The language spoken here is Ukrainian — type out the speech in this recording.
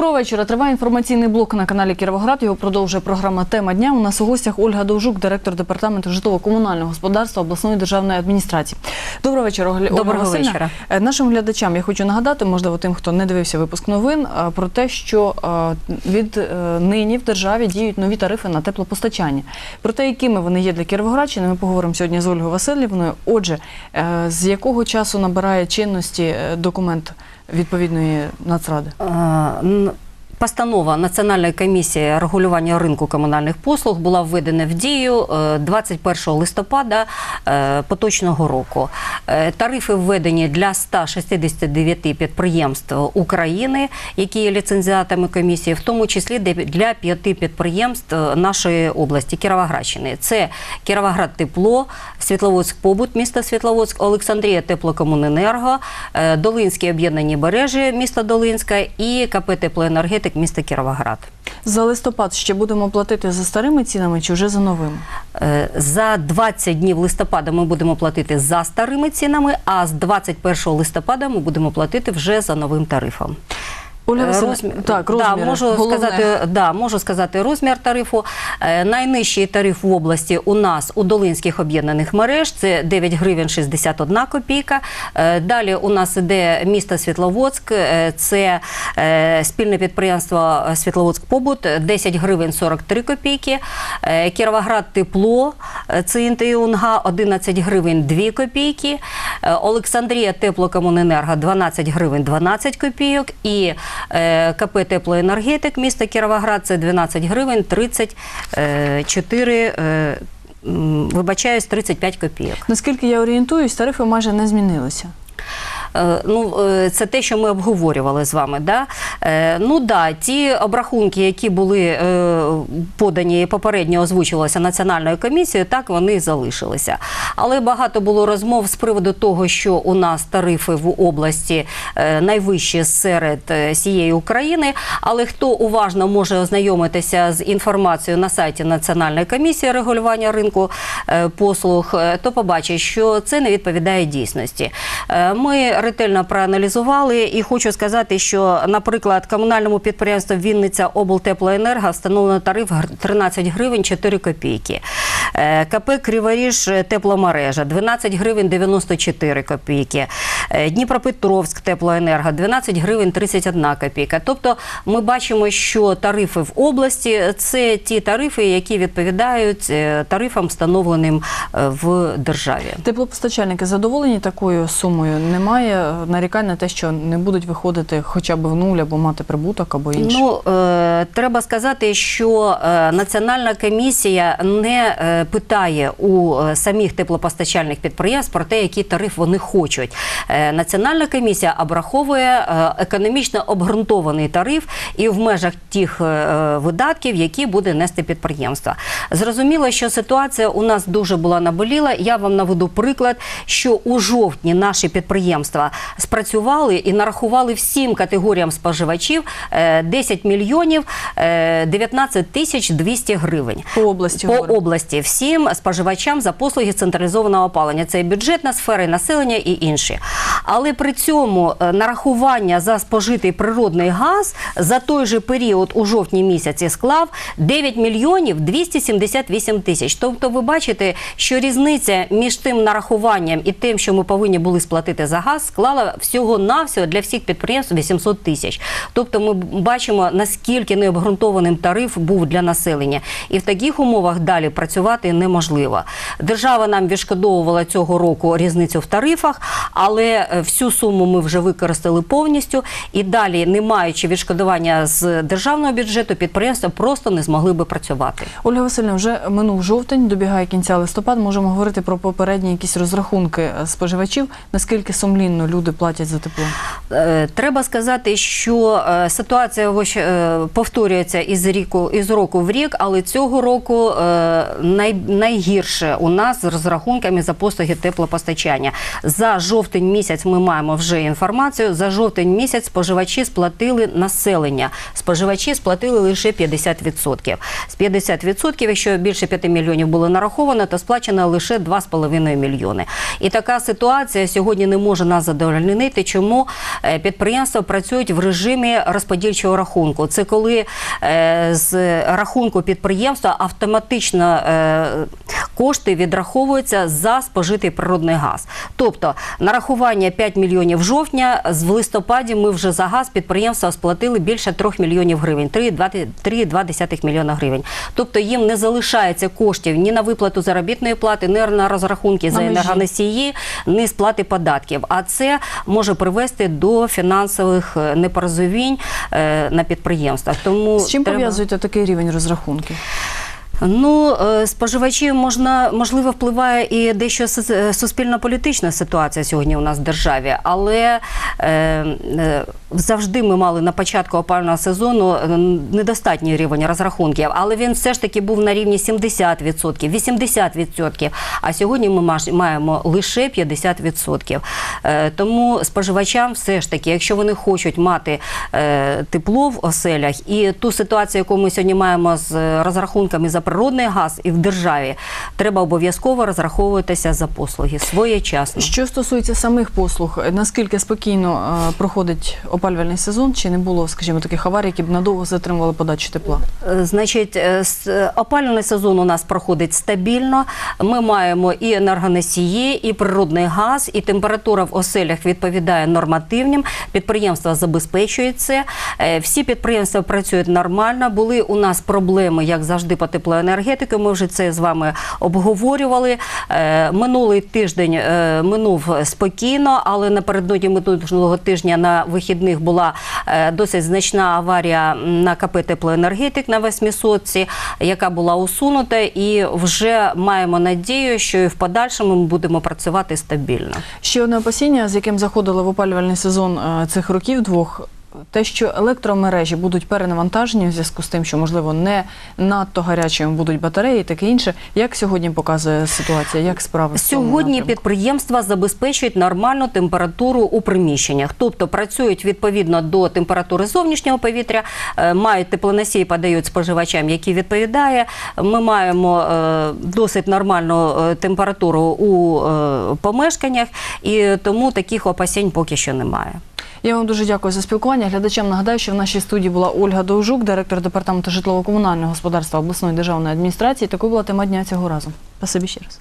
Доброго вечора. Триває інформаційний блок на каналі Кіровоград. Його продовжує програма Тема дня. У нас у гостях Ольга Довжук, директор департаменту житлово-комунального господарства обласної державної адміністрації. Доброго вечора, Ольга Доброго Васильівна. вечора. Е, Нашим глядачам я хочу нагадати, можливо, тим, хто не дивився випуск новин, е, про те, що е, від нині в державі діють нові тарифи на теплопостачання. Про те, якими вони є для Кіровоградщини, ми поговоримо сьогодні з Ольгою Васильівною. Отже, з якого часу набирає чинності документ відповідної нацради? Е, н- Постанова Національної комісії регулювання ринку комунальних послуг була введена в дію е, 21 листопада е, поточного року. Е, Тарифи введені для 169 підприємств України, які є ліцензіатами комісії, в тому числі для п'яти підприємств е, нашої області Кіровоградщини. Це Кіровоград Тепло, Світловодськ Побут, місто Світловодськ, Олександрія Теплокомуненерго, е, Долинські об'єднані мережі міста Долинська і КП Теплоенергетик міста Кіровоград. За листопад ще будемо платити за старими цінами чи вже за новими? Е, За 20 днів листопада ми будемо платити за старими цінами, а з 21 листопада ми будемо платити вже за новим тарифом. Ольга Е, розмір- так, да, можу Головне. сказати, да, можу сказати розмір тарифу. Е, найнижчий тариф в області у нас у Долинських об'єднаних мереж це 9 гривень 61 копійка. Е, далі у нас іде місто Світловодськ, це спільне підприємство Світловодськ Побут 10 гривень 43 копійки. Кіровоград Тепло, це ІНТІУНГА 11 гривень 2 копійки. Е, Олександрія Теплокомуненерго 12 гривень 12 копійок. І е, КП Теплоенергетик міста Кіровоград це 12 гривень 34, е, м, вибачаюсь, 35 копійок. Наскільки я орієнтуюсь, тарифи майже не змінилися. Е, Ну, е, це те, що ми обговорювали з вами. Да? Е, Ну да, ті обрахунки, які були подані і попередньо озвучувалися національною комісією, так вони і залишилися. Але багато було розмов з приводу того, що у нас тарифи в області найвищі серед всієї України. Але хто уважно може ознайомитися з інформацією на сайті Національної комісії регулювання ринку послуг, то побачить, що це не відповідає дійсності. Ми ретельно проаналізували і хочу сказати, що, наприклад, комунальному підприємству Вінниця облтеплоенерго встановлено тариф 13 гривень 4 копійки. Е, КП Криворіж тепломережа 12 гривень 94 копійки. Е, Дніпропетровськ теплоенерго 12 гривень 31 копійка. Тобто ми бачимо, що тарифи в області це ті тарифи, які відповідають е, тарифам, встановленим в державі. Теплопостачальники задоволені такою сумою? Немає е, нарікань на те, що не будуть виходити хоча б в нуль або мати прибуток або інше? Ну е, треба сказати, що е, національна комісія не е, питає у е, самих теплопостачальних підприємств про те, який тариф вони хочуть. Е, національна комісія обраховує економічно обґрунтований тариф і в межах тих видатків, які буде нести підприємство. Зрозуміло, що ситуація у нас дуже була наболіла. Я вам наведу приклад, що у жовтні наші підприємства спрацювали і нарахували всім категоріям споживачів е, 10 мільйонів е, 19 тисяч 200 гривень. По області По говоримо. області всім споживачам за послуги централізованого опалення. Це і бюджетна сфера, і населення, і інші. Але при цьому е, нарахування за спожитий природний газ за той же період у жовтні місяці склав 9 мільйонів 278 тисяч. Тобто, ви бачите, що різниця між тим нарахуванням і тим, що ми повинні були сплатити за газ, склала всього навсього для всіх підприємств 800 тисяч. Тобто, ми бачимо наскільки необґрунтованим тариф був для населення, і в таких умовах далі працювати неможливо. Держава нам відшкодовувала цього року різницю в тарифах, але е, всю суму ми вже використали повністю. І далі, не маючи відшкодування з державного бюджету, підприємства просто не змогли би працювати. Ольга Васильівна, вже минув жовтень, добігає кінця листопад. Можемо говорити про попередні якісь розрахунки е, споживачів, наскільки сумлінно люди платять за тепло. Е, Треба сказати, що е, ситуація е, повторюється із ріку із року в рік, але цього року най, найгірше у нас з розрахунками за послуги теплопостачання. За жовтень місяць ми маємо вже інформацію. За жовтень місяць споживачі сплатили населення. Споживачі сплатили лише 50%. З 50%, якщо більше 5 мільйонів було нараховано, то сплачено лише 2,5 мільйони. І така ситуація сьогодні не може нас задовольнити, чому е, підприємства працюють в режимі розподільчого рахунку. Це коли е, з рахунку підприємства автоматично е, кошти відраховуються за спожитий природний газ. Тобто нарахування 5 мільйонів жовтня, з в листопаді ми вже за газ підприємства сплатили більше 3 мільйонів гривень, 3,2 мільйона гривень. Тобто їм не залишається коштів ні на виплату заробітної плати, ні на розрахунки за енергоносії, ні сплати податків. А це може привести до фінансових е, непорозумінь е, на підприємствах. Тому З чим треба- пов'язуєте такий рівень розрахунків? Ну, е, споживачі можна можливо впливає і дещо е, суспільно-політична ситуація сьогодні у нас в державі, але е, е, завжди ми мали на початку опалювального сезону недостатній рівень розрахунків, але він все ж таки був на рівні 70%, 80%, а сьогодні ми маємо лише 50%. Е, тому споживачам все ж таки, якщо вони хочуть мати е, тепло в оселях і ту ситуацію, яку ми сьогодні маємо з розрахунками за природний газ і в державі, треба обов'язково розраховуватися за послуги своєчасно. Що стосується самих послуг, наскільки спокійно е, проходить опалювальний сезон? Чи не було, скажімо, таких аварій, які б надовго затримували подачу тепла? Е, Значить, е, опалювальний сезон у нас проходить стабільно. Ми маємо і енергоносії, і природний газ, і температура в оселях відповідає нормативним. Підприємства забезпечують це. Всі підприємства працюють нормально. Були у нас проблеми, як завжди, по теплоенергетиці. Ми вже це з вами обговорювали. Е, Минулий тиждень е, минув спокійно, але напередодні минулого тижня на вихідних була е, досить значна аварія на КП теплоенергетик на восьмисотці, яка була усунута, і вже маємо надію, що і в подальшому ми будемо працювати стабільно. Ще одне опасіння, з яким заходили в опалювальний сезон цих років двох. Те, що електромережі будуть перенавантажені в зв'язку з тим, що можливо не надто гарячими будуть батареї, таке інше. Як сьогодні показує ситуація? Як справи Сьогодні підприємства забезпечують нормальну температуру у приміщеннях, тобто працюють відповідно до температури зовнішнього повітря, е, мають теплоносії, подають споживачам, які відповідає. Ми маємо е, досить нормальну е, температуру у помешканнях, і тому таких опасень поки що немає. Я вам дуже дякую за спілкування. Глядачам нагадаю, що в нашій студії була Ольга Довжук, директор департаменту житлово-комунального господарства обласної державної адміністрації. Такою була тема дня цього разу. Спасибі ще раз.